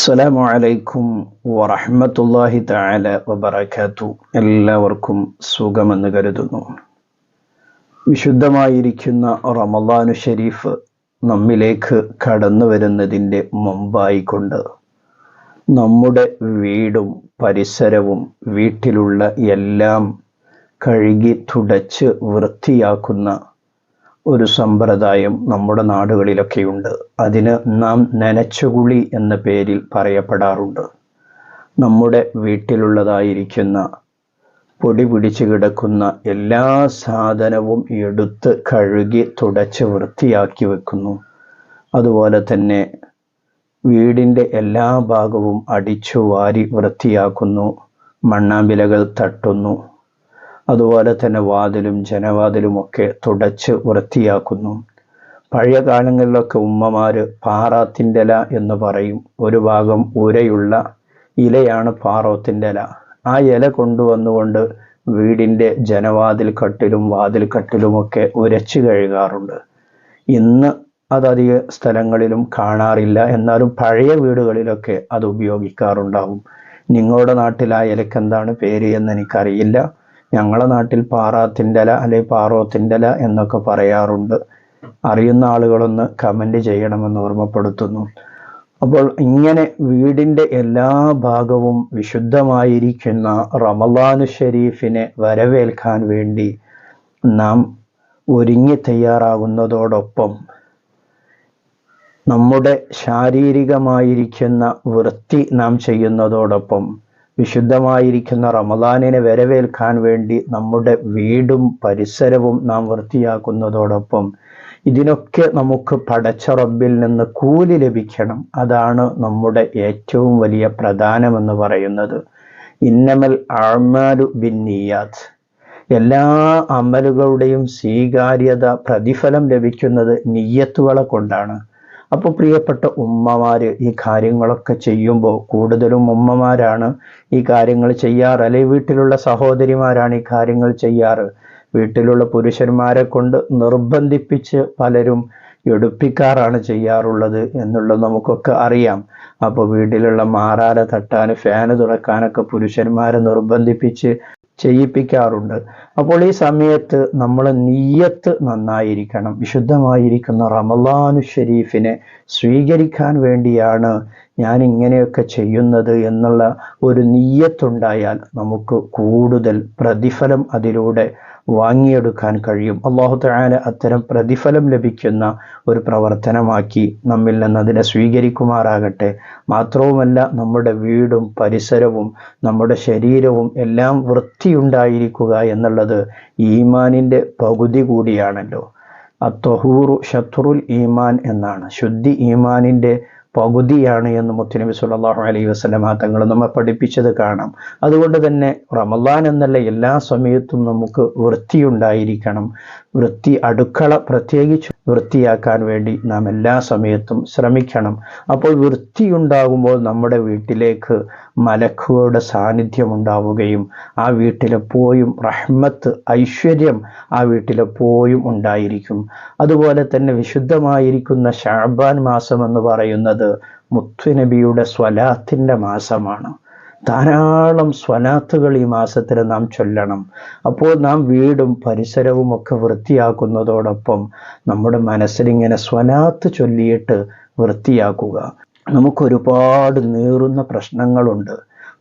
അസ്സലാമു അലൈക്കും വറഹ്മത്തുള്ളാഹി തആല വബറകാതു എല്ലാവർക്കും സുഖമെന്ന് കരുതുന്നു. വിശുദ്ധമായിരിക്കുന്ന റമദാനു ഷരീഫ് നമ്മിലേക്ക് കടന്നു വരുന്നതിന്റെ മുമ്പായിക്കൊണ്ട് നമ്മുടെ വീടും പരിസരവും വീട്ടിലുള്ള എല്ലാം കഴുകി തുടച്ച് വൃത്തിയാക്കുന്ന ഒരു സമ്പ്രദായം നമ്മുടെ നാടുകളിലൊക്കെയുണ്ട്. അതിന് നാം നനച്ചുകുളി എന്ന പേരിൽ പറയപ്പെടാറുണ്ട്. നമ്മുടെ വീട്ടിലുള്ളതായിരിക്കുന്ന പൊടി പിടിച്ച് കിടക്കുന്ന എല്ലാ സാധനവും എടുത്ത് കഴുകി തുടച്ച് വൃത്തിയാക്കി വെക്കുന്നു. അതുപോലെ തന്നെ വീടിന്റെ എല്ലാ ഭാഗവും അടിച്ചു വാരി വൃത്തിയാക്കുന്നു. മണ്ണാമ്പിലകൾ തട്ടുന്നു. അതുപോലെ തന്നെ വാതിലും ജനവാതിലും ഒക്കെ തുടച്ച് വൃത്തിയാക്കുന്നു. പഴയ കാലങ്ങളിലൊക്കെ ഉമ്മമാര് പാറാത്തിന്റെ ഇല എന്ന് പറയും. ഒരു ഭാഗം ഉരയുള്ള ഇലയാണ് പാറോത്തിന്റെ ഇല ആ ഇല കൊണ്ടുവന്നുകൊണ്ട് വീടിന്റെ ജനവാതിൽ കട്ടിലും വാതിൽ കട്ടിലുമൊക്കെ ഉരച്ചു കഴുകാറുണ്ട്. ഇന്ന് അതധിക സ്ഥലങ്ങളിലും കാണാറില്ല. എന്നാലും പഴയ വീടുകളിലൊക്കെ അത് ഉപയോഗിക്കാറുണ്ടാവും. നിങ്ങളുടെ നാട്ടിൽ ആ ഇലക്ക് എന്താണ് പേര് എന്ന് എനിക്കറിയില്ല. ഞങ്ങളുടെ നാട്ടിൽ പാറാത്തിന്റെ ഇല അല്ലെങ്കിൽ എന്നൊക്കെ പറയാറുണ്ട്. അറിയുന്ന ആളുകളൊന്ന് കമന്റ് ചെയ്യണമെന്ന് ഓർമ്മപ്പെടുത്തുന്നു. അപ്പോൾ ഇങ്ങനെ വീടിന്റെ എല്ലാ ഭാഗവും വിശുദ്ധമായിരിക്കുന്ന റമലാനു ഷെരീഫിനെ വരവേൽക്കാൻ വേണ്ടി നാം ഒരുങ്ങി തയ്യാറാകുന്നതോടൊപ്പം നമ്മുടെ ശാരീരികമായിരിക്കുന്ന വൃത്തി നാം ചെയ്യുന്നതോടൊപ്പം വിശുദ്ധമായിരിക്കുന്ന റമദാനിനെ വരവേൽക്കാൻ വേണ്ടി നമ്മുടെ വീടും പരിസരവും നാം വൃത്തിയാക്കുന്നതോടൊപ്പം ഇതിനൊക്കെ നമുക്ക് പടച്ച റബ്ബിൽ നിന്ന് കൂലി ലഭിക്കണം. അതാണ് നമ്മുടെ ഏറ്റവും വലിയ പ്രധാനമെന്ന് പറയുന്നത്. ഇന്നമൽ ആഴ്മാലു ബിന്നിയാത്ത്. എല്ലാ അമലുകളുടെയും സ്വീകാര്യത പ്രതിഫലം ലഭിക്കുന്നത് നീയത്തുകളെ കൊണ്ടാണ്. അപ്പോൾ പ്രിയപ്പെട്ട ഉമ്മമാര് ഈ കാര്യങ്ങളൊക്കെ ചെയ്യുമ്പോൾ കൂടുതലും ഉമ്മമാരാണ് ഈ കാര്യങ്ങൾ ചെയ്യാറ്. അല്ലെങ്കിൽ വീട്ടിലുള്ള സഹോദരിമാരാണ് ഈ കാര്യങ്ങൾ ചെയ്യാറ്. വീട്ടിലുള്ള പുരുഷന്മാരെ കൊണ്ട് നിർബന്ധിപ്പിച്ച് പലരും എടുപ്പിക്കാറാണ് ചെയ്യാറുള്ളത് എന്നുള്ളത് നമുക്കൊക്കെ അറിയാം. അപ്പോൾ വീട്ടിലുള്ള മാറാല തട്ടാൻ ഫാന് തുറക്കാനൊക്കെ പുരുഷന്മാരെ നിർബന്ധിപ്പിച്ച് ചെയ്യിപ്പിക്കാറുണ്ട്. അപ്പോൾ ഈ സമയത്ത് നമ്മൾ നീയത്ത് നന്നായിരിക്കണം. വിശുദ്ധമായിരിക്കുന്ന റമലാനു ഷരീഫിനെ സ്വീകരിക്കാൻ വേണ്ടിയാണ് ഞാൻ ഇങ്ങനെയൊക്കെ ചെയ്യുന്നത് എന്നുള്ള ഒരു നീയത്തുണ്ടായാൽ നമുക്ക് കൂടുതൽ പ്രതിഫലം അതിലൂടെ വാങ്ങിയെടുക്കാൻ കഴിയും. അള്ളാഹു തആല അത്തരം പ്രതിഫലം ലഭിക്കുന്ന ഒരു പ്രവർത്തനമാക്കി നമ്മിൽ നിന്ന് അതിനെ സ്വീകരിക്കുമാറാകട്ടെ. മാത്രവുമല്ല നമ്മുടെ വീടും പരിസരവും നമ്മുടെ ശരീരവും എല്ലാം വൃത്തിയുണ്ടായിരിക്കുക എന്നുള്ളത് ഈമാനിന്റെ പകുതി കൂടിയാണല്ലോ. അത്തഹൂറു ശത്രുൽ ഈമാൻ എന്നാണ്. ശുദ്ധി ഈമാനിന്റെ പകുതിയാണ് എന്ന് മുത്തുനബി സല്ലല്ലാഹു അലൈഹി വസല്ലമ തങ്ങൾ നമ്മെ പഠിപ്പിച്ചത് കാണാം. അതുകൊണ്ട് തന്നെ റമദാൻ എന്നല്ല എല്ലാ സമയത്തും നമുക്ക് വൃത്തിയുണ്ടായിരിക്കണം. വൃത്തി അടുക്കള പ്രത്യേകിച്ച് വൃത്തിയാക്കാൻ വേണ്ടി നാം എല്ലാ സമയത്തും ശ്രമിക്കണം. അപ്പോൾ വൃത്തിയുണ്ടാകുമ്പോൾ നമ്മുടെ വീട്ടിലേക്ക് മലക്കുകളുടെ സാന്നിധ്യം ഉണ്ടാവുകയും ആ വീട്ടിലെപ്പോഴും റഹ്മത്ത് ഐശ്വര്യം ആ വീട്ടിലെപ്പോഴും ഉണ്ടായിരിക്കും. അതുപോലെ തന്നെ വിശുദ്ധമായിരിക്കുന്ന ഷാബാൻ മാസം എന്ന് പറയുന്നത് മുത്തുനബിയുടെ സ്വലാത്തിന്റെ മാസമാണ്. ധാരാളം സ്വലാത്തുകൾ ഈ മാസത്തിൽ നാം ചൊല്ലണം. അപ്പോൾ നാം വീടും പരിസരവും ഒക്കെ വൃത്തിയാക്കുന്നതോടൊപ്പം നമ്മുടെ മനസ്സിലിങ്ങനെ സ്വനാത്ത് ചൊല്ലിയിട്ട് വൃത്തിയാക്കുക. നമുക്കൊരുപാട് നീറുന്ന പ്രശ്നങ്ങളുണ്ട്.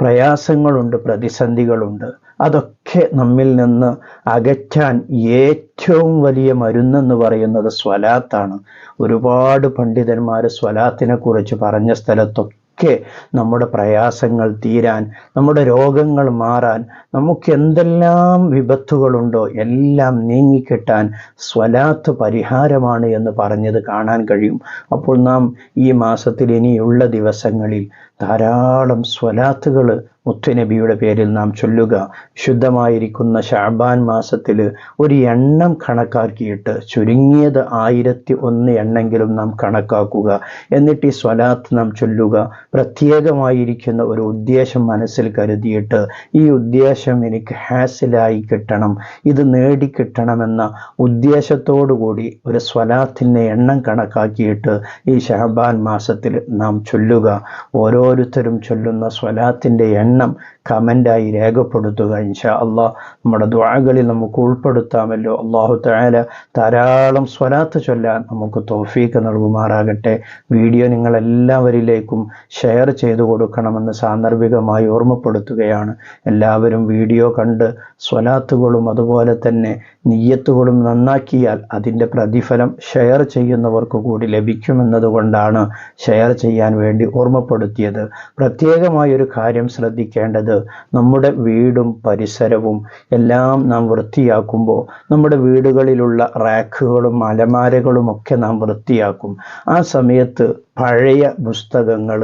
പ്രയാസങ്ങളുണ്ട് പ്രതിസന്ധികളുണ്ട്. അതൊക്കെ നമ്മിൽ നിന്ന് അകറ്റാൻ ഏറ്റവും വലിയ മരുന്നെന്ന് പറയുന്നത് സ്വലാത്താണ്. ഒരുപാട് പണ്ഡിതന്മാർ സ്വലാത്തിനെ കുറിച്ച് പറഞ്ഞ സ്ഥലത്തൊക്കെ ഒക്കെ നമ്മുടെ പ്രയാസങ്ങൾ തീരാൻ നമ്മുടെ രോഗങ്ങൾ മാറാൻ നമുക്ക് എന്തെല്ലാം വിപത്തുകളുണ്ടോ എല്ലാം നീങ്ങിക്കിട്ടാൻ സ്വലാത്ത് പരിഹാരമാണ് എന്ന് പറഞ്ഞത് കാണാൻ കഴിയും. അപ്പോൾ നാം ഈ മാസത്തിൽ ഇനിയുള്ള ദിവസങ്ങളിൽ ധാരാളം സ്വലാത്തുകൾ മുത്തുനബിയുടെ പേരിൽ നാം ചൊല്ലുക. ശുദ്ധമായിരിക്കുന്ന ഷാബാൻ മാസത്തിൽ ഒരു എണ്ണം കണക്കാക്കിയിട്ട് ചുരുങ്ങിയത് ആയിരത്തി ഒന്ന് എണ്ണെങ്കിലും നാം കണക്കാക്കുക. എന്നിട്ട് ഈ സ്വലാത്ത് നാം ചൊല്ലുക. പ്രത്യേകമായിരിക്കുന്ന ഒരു ഉദ്ദേശം മനസ്സിൽ കരുതിയിട്ട് ഈ ഉദ്ദേശം എനിക്ക് ഹാസിലായി കിട്ടണം. ഇത് നേടിക്കിട്ടണമെന്ന ഉദ്ദേശത്തോടുകൂടി ഒരു സ്വലാത്തിന്റെ എണ്ണം കണക്കാക്കിയിട്ട് ഈ ഷാബാൻ മാസത്തിൽ നാം ചൊല്ലുക. ഓരോ ഓരോരുത്തരും ചൊല്ലുന്ന സ്വലാത്തിന്റെ എണ്ണം കമന്റായി രേഖപ്പെടുത്തുക. ഇൻഷാ അള്ളാഹ് നമ്മുടെ ദ്വാകളിൽ നമുക്ക് ഉൾപ്പെടുത്താമല്ലോ. അള്ളാഹു താല ധാരാളം സ്വലാത്ത് ചൊല്ലാൻ നമുക്ക് തോഫീക്ക് നൽകുമാറാകട്ടെ. വീഡിയോ നിങ്ങളെല്ലാവരിലേക്കും ഷെയർ ചെയ്തു കൊടുക്കണമെന്ന് സാന്ദർഭികമായി ഓർമ്മപ്പെടുത്തുകയാണ്. എല്ലാവരും വീഡിയോ കണ്ട് സ്വലാത്തുകളും അതുപോലെ തന്നെ നീയത്തുകളും നന്നാക്കിയാൽ അതിന്റെ പ്രതിഫലം ഷെയർ ചെയ്യുന്നവർക്ക് കൂടി ലഭിക്കുമെന്നതുകൊണ്ടാണ് ഷെയർ ചെയ്യാൻ വേണ്ടി ഓർമ്മപ്പെടുത്തിയത്. പ്രത്യേകമായൊരു കാര്യം ശ്രദ്ധിക്കേണ്ടത് നമ്മുടെ വീടും പരിസരവും എല്ലാം നാം വൃത്തിയാക്കുമ്പോൾ നമ്മുടെ വീടുകളിലുള്ള റാക്കുകളും അലമാരകളും ഒക്കെ നാം വൃത്തിയാക്കും. ആ സമയത്ത് പഴയ പുസ്തകങ്ങൾ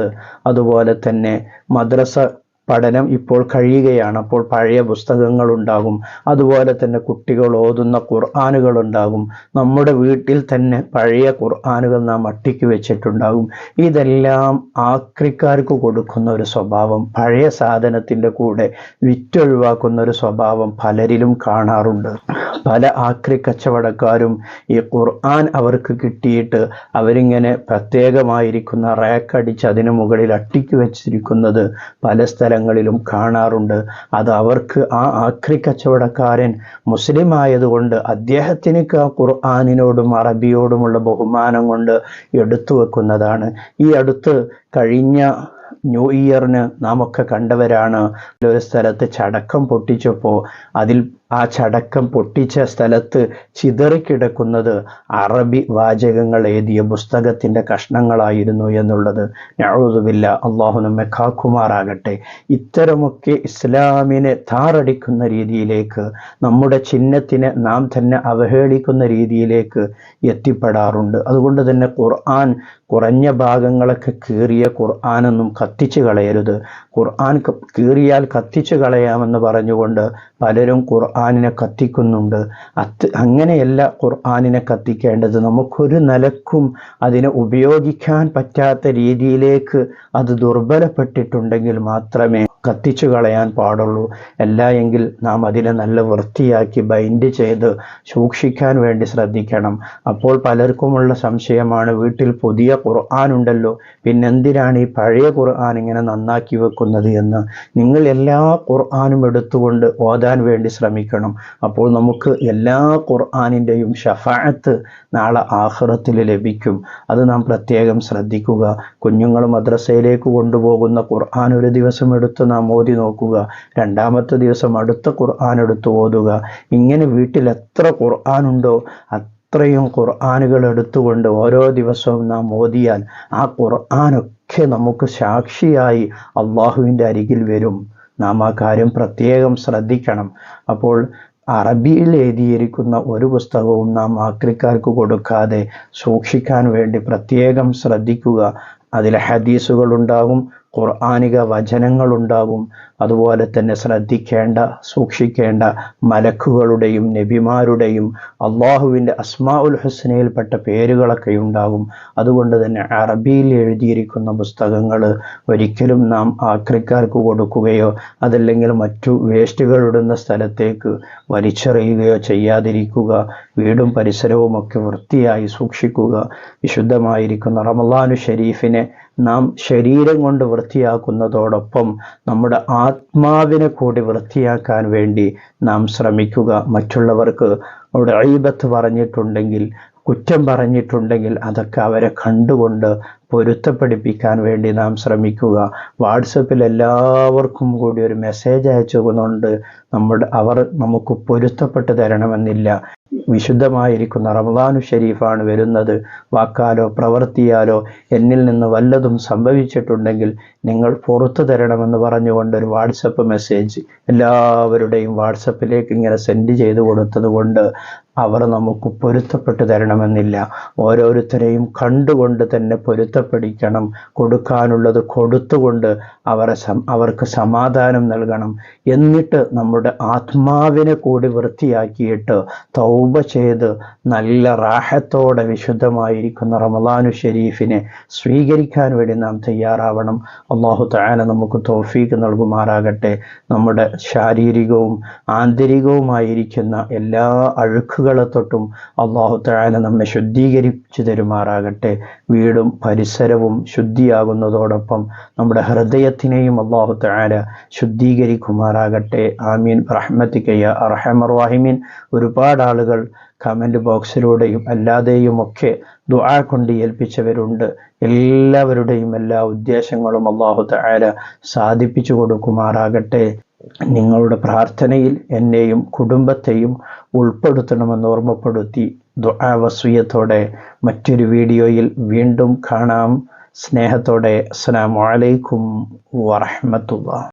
അതുപോലെ തന്നെ മദ്രസ പഠനം ഇപ്പോൾ കഴിയുകയാണ്. അപ്പോൾ പഴയ പുസ്തകങ്ങൾ ഉണ്ടാകും അതുപോലെ തന്നെ കുട്ടികൾ ഓതുന്ന ഖുർആാനുകൾ ഉണ്ടാകും നമ്മുടെ വീട്ടിൽ തന്നെ പഴയ ഖുർആാനുകൾ നാം അട്ടിക്ക് വെച്ചിട്ടുണ്ടാകും. ഇതെല്ലാം ആക്രിക്കാർക്ക് കൊടുക്കുന്ന ഒരു സ്വഭാവം പഴയ സാധനത്തിന്റെ കൂടെ വിറ്റൊഴിവാക്കുന്ന ഒരു സ്വഭാവം പലരിലും കാണാറുണ്ട്. പല ആക്രി കച്ചവടക്കാരും ഈ ഖുർആൻ അവർക്ക് കിട്ടിയിട്ട് അവരിങ്ങനെ പ്രത്യേകമായിരിക്കുന്ന റാക്ക് അടിച്ച് അതിന് മുകളിൽ അട്ടിക്ക് വെച്ചിരിക്കുന്നത് പല സ്ഥലങ്ങളിലും കാണാറുണ്ട്. അത് അവർക്ക് ആ ആക്രി കച്ചവടക്കാരൻ മുസ്ലിം ആയതുകൊണ്ട് അദ്ദേഹത്തിന് ആ ഖുർആാനിനോടും അറബിയോടുമുള്ള ബഹുമാനം കൊണ്ട് എടുത്തു വെക്കുന്നതാണ്. ഈ അടുത്ത് കഴിഞ്ഞ ന്യൂ ഇയറിന് നാം ഒക്കെ കണ്ടവരാണ്. ഒരു സ്ഥലത്ത് ചടക്കം പൊട്ടിച്ചപ്പോൾ അതിൽ ആ ചടക്കം പൊട്ടിച്ച സ്ഥലത്ത് ചിതറിക്കിടക്കുന്നത് അറബി വാചകങ്ങൾ എഴുതിയ പുസ്തകത്തിന്റെ കഷ്ണങ്ങളായിരുന്നു എന്നുള്ളത്. ഞാഴുതുമില്ല അള്ളാഹു നമ്മെ കാക്കുമാറാകട്ടെ. ഇത്തരമൊക്കെ ഇസ്ലാമിനെ താറടിക്കുന്ന രീതിയിലേക്ക് നമ്മുടെ ചിഹ്നത്തിനെ നാം തന്നെ അവഹേളിക്കുന്ന രീതിയിലേക്ക് എത്തിപ്പെടാറുണ്ട്. അതുകൊണ്ട് തന്നെ ഖുർആൻ കുറഞ്ഞ ഭാഗങ്ങളൊക്കെ കീറിയ ഖുർആാനൊന്നും കത്തിച്ചു കളയരുത്. ഖുർആൻ കീറിയാൽ കത്തിച്ചു കളയാമെന്ന് പറഞ്ഞുകൊണ്ട് പലരും ഖുർആാനിനെ കത്തിക്കുന്നുണ്ട്. അത് അങ്ങനെയല്ല ഖുർആാനിനെ കത്തിക്കേണ്ടത്. നമുക്കൊരു നിലക്കും അതിനെ ഉപയോഗിക്കാൻ പറ്റാത്ത രീതിയിലേക്ക് അത് ദുർബലപ്പെട്ടിട്ടുണ്ടെങ്കിൽ മാത്രമേ കത്തിച്ചു കളയാൻ പാടുള്ളൂ. അല്ല എങ്കിൽ നാം അതിനെ നല്ല വൃത്തിയാക്കി ബൈൻഡ് ചെയ്ത് സൂക്ഷിക്കാൻ വേണ്ടി ശ്രദ്ധിക്കണം. അപ്പോൾ പലർക്കുമുള്ള സംശയമാണ് വീട്ടിൽ പുതിയ ഖുർആൻ ഉണ്ടല്ലോ പിന്നെന്തിനാണ് ഈ പഴയ ഖുർആൻ ഇങ്ങനെ നന്നാക്കി വെക്കുന്നത് എന്ന്? നിങ്ങൾ എല്ലാ ഖുർആാനും എടുത്തുകൊണ്ട് ഓതാൻ വേണ്ടി ശ്രമിക്കണം. അപ്പോൾ നമുക്ക് എല്ലാ ഖുർആാനിന്റെയും ഷഫാത്ത് നാളെ ആഹ്റത്തിൽ ലഭിക്കും. അത് നാം പ്രത്യേകം ശ്രദ്ധിക്കുക. കുഞ്ഞുങ്ങൾ മദ്രസയിലേക്ക് കൊണ്ടുപോകുന്ന ഖുർആൻ ഒരു ദിവസം എടുത്ത് നാം ഓതി നോക്കുക. രണ്ടാമത്തെ ദിവസം അടുത്ത ഖുർആൻ എടുത്ത് ഓതുക. ഇങ്ങനെ വീട്ടിൽ എത്ര ഖുർആൻ ഉണ്ടോ അത്രയും ഖുർആാനുകൾ എടുത്തുകൊണ്ട് ഓരോ ദിവസവും നാം ഓതിയാൽ ആ ഖുർആാനൊക്കെ നമുക്ക് സാക്ഷിയായി അള്ളാഹുവിന്റെ അരികിൽ വരും. നാം ആ കാര്യം പ്രത്യേകം ശ്രദ്ധിക്കണം. അപ്പോൾ അറബിയിൽ എഴുതിയിരിക്കുന്ന ഒരു പുസ്തകവും നാം ആക്രിക്കാർക്ക് കൊടുക്കാതെ സൂക്ഷിക്കാൻ വേണ്ടി പ്രത്യേകം ശ്രദ്ധിക്കുക. അതിൽ ഹദീസുകൾ ഉണ്ടാകും ഖുർആാനിക വചനങ്ങളുണ്ടാവും. അതുപോലെ തന്നെ ശ്രദ്ധിക്കേണ്ട സൂക്ഷിക്കേണ്ട മലക്കുകളുടെയും നബിമാരുടെയും അള്ളാഹുവിന്റെ അസ്മാഉൽ ഹുസ്നയിൽപ്പെട്ട പേരുകളൊക്കെ ഉണ്ടാകും. അതുകൊണ്ട് തന്നെ അറബിയിൽ എഴുതിയിരിക്കുന്ന പുസ്തകങ്ങൾ ഒരിക്കലും നാം ആക്രിക്കാർക്ക് കൊടുക്കുകയോ അതല്ലെങ്കിൽ മറ്റു വേസ്റ്റുകൾ ഇടുന്ന സ്ഥലത്തേക്ക് വലിച്ചെറിയുകയോ ചെയ്യാതിരിക്കുക. വീടും പരിസരവും ഒക്കെ വൃത്തിയായി സൂക്ഷിക്കുക. വിശുദ്ധമായിരിക്കുന്ന റമലാനു ഷരീഫിനെ നാം ശരീരം കൊണ്ട് വൃത്തിയാക്കുന്നതോടൊപ്പം നമ്മുടെ ആത്മാവിനെ കൂടി വൃത്തിയാക്കാൻ വേണ്ടി നാം ശ്രമിക്കുക. മറ്റുള്ളവർക്ക് അവിടെ അഴിബത്ത് പറഞ്ഞിട്ടുണ്ടെങ്കിൽ കുറ്റം പറഞ്ഞിട്ടുണ്ടെങ്കിൽ അതൊക്കെ അവരെ കണ്ടുകൊണ്ട് പൊരുത്തപ്പെടിപ്പിക്കാൻ വേണ്ടി നാം ശ്രമിക്കുക. വാട്സപ്പിൽ എല്ലാവർക്കും കൂടി ഒരു മെസ്സേജ് അയച്ചുകൊണ്ട് നമ്മുടെ അവർ നമുക്ക് പൊരുത്തപ്പെട്ട് തരണമെന്നില്ല. വിശുദ്ധമായിരിക്കുന്ന റമദാനു ഷരീഫാണ് വരുന്നത്. വാക്കാലോ പ്രവർത്തിയാലോ എന്നിൽ നിന്ന് വല്ലതും സംഭവിച്ചിട്ടുണ്ടെങ്കിൽ നിങ്ങൾ പുറത്തു തരണമെന്ന് പറഞ്ഞുകൊണ്ട് ഒരു വാട്സപ്പ് മെസ്സേജ് എല്ലാവരുടെയും വാട്സപ്പിലേക്ക് ഇങ്ങനെ സെൻഡ് ചെയ്ത് കൊടുത്തത് കൊണ്ട് അവർ നമുക്ക് പൊരുത്തപ്പെട്ടു തരണമെന്നില്ല. ഓരോരുത്തരെയും കണ്ടുകൊണ്ട് തന്നെ പൊരുത്തപ്പെടിക്കണം. കൊടുക്കാനുള്ളത് കൊടുത്തുകൊണ്ട് അവരെ അവർക്ക് സമാധാനം നൽകണം. എന്നിട്ട് നമ്മുടെ ആത്മാവിനെ കൂടി വൃത്തിയാക്കിയിട്ട് തൗബ ചെയ്ത് നല്ല റാഹത്തോടെ വിശുദ്ധമായിരിക്കുന്ന റമലാനു ഷെരീഫിനെ സ്വീകരിക്കാൻ വേണ്ടി നാം തയ്യാറാവണം. അള്ളാഹു താന നമുക്ക് തോഫീക്ക് നൽകുമാറാകട്ടെ. നമ്മുടെ ശാരീരികവും ആന്തരികവുമായിരിക്കുന്ന എല്ലാ അഴുക്കുകളും വാക്കുകളെ തൊട്ടും അള്ളാഹു തആല നമ്മെ ശുദ്ധീകരിച്ചു തരുമാറാകട്ടെ. വീടും പരിസരവും ശുദ്ധിയാകുന്നതോടൊപ്പം നമ്മുടെ ഹൃദയത്തിനെയും അള്ളാഹു തആല ശുദ്ധീകരിക്കുമാറാകട്ടെ. ആമീൻ. റഹ്മത്തിക്കയ്യ അർഹമർ വാഹിമീൻ ഒരുപാട് ആളുകൾ കമന്റ് ബോക്സിലൂടെയും അല്ലാതെയും ഒക്കെ ദുആ കൊണ്ട് ഏൽപ്പിച്ചവരുണ്ട്. എല്ലാവരുടെയും എല്ലാ ഉദ്ദേശങ്ങളും അള്ളാഹു തആല സാധിപ്പിച്ചു കൊടുക്കുമാറാകട്ടെ. നിങ്ങളുടെ പ്രാർത്ഥനയിൽ എന്നെയും കുടുംബത്തെയും ഉൾപ്പെടുത്തണമെന്ന് ഓർമ്മപ്പെടുത്തി ദുആ വസ്വിയത്തോടെ മറ്റൊരു വീഡിയോയിൽ വീണ്ടും കാണാം. സ്നേഹത്തോടെ അസ്സാം അലൈക്കും വറഹ്മത്തുള്ളാഹി.